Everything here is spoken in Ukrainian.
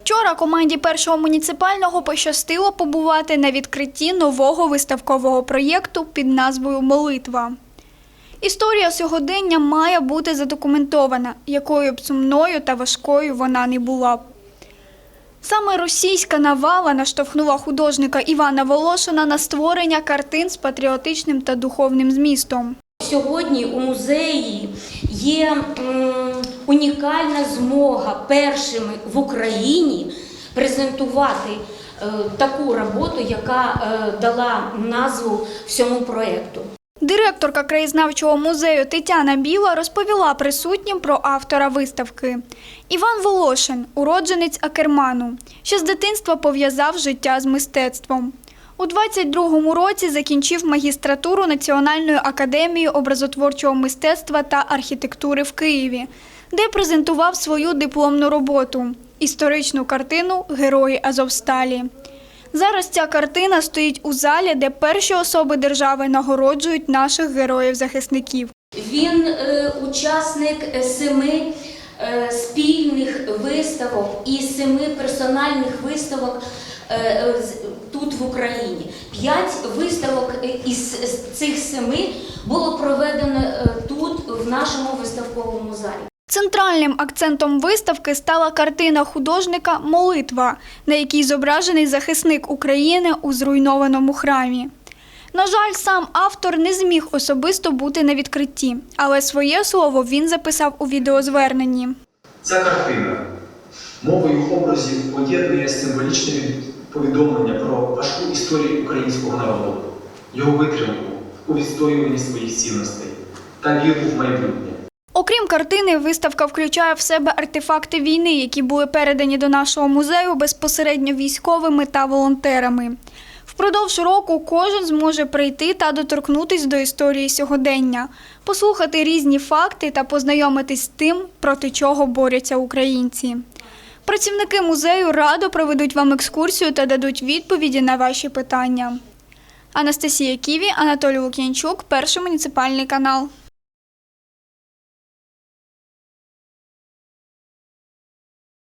Вчора команді першого муніципального пощастило побувати на відкритті нового виставкового проєкту під назвою Молитва. Історія сьогодення має бути задокументована, якою б сумною та важкою вона не була. Саме російська навала наштовхнула художника Івана Волошина на створення картин з патріотичним та духовним змістом. Сьогодні у музеї є унікальна змога першими в Україні презентувати е, таку роботу, яка е, дала назву всьому проєкту. Директорка краєзнавчого музею Тетяна Біла розповіла присутнім про автора виставки. Іван Волошин, уродженець Акерману, що з дитинства пов'язав життя з мистецтвом. У 22-му році закінчив магістратуру Національної академії образотворчого мистецтва та архітектури в Києві, де презентував свою дипломну роботу історичну картину Герої Азовсталі. Зараз ця картина стоїть у залі, де перші особи держави нагороджують наших героїв-захисників. Він е, учасник е, семи е, спільних виставок і семи персональних виставок тут в Україні. П'ять виставок е, із цих семи було проведено е, тут, в нашому виставковому залі. Центральним акцентом виставки стала картина художника Молитва, на якій зображений захисник України у зруйнованому храмі. На жаль, сам автор не зміг особисто бути на відкритті, але своє слово він записав у відеозверненні. Ця картина мовою образів поєднує символічне повідомлення про важку історію українського народу, його витримку у відстоюванні своїх цінностей та віру в майбутнє. Окрім картини, виставка включає в себе артефакти війни, які були передані до нашого музею безпосередньо військовими та волонтерами. Впродовж року кожен зможе прийти та доторкнутись до історії сьогодення, послухати різні факти та познайомитись з тим, проти чого борються українці. Працівники музею радо проведуть вам екскурсію та дадуть відповіді на ваші питання. Анастасія Ківі, Анатолій Лук'янчук, перший муніципальний канал.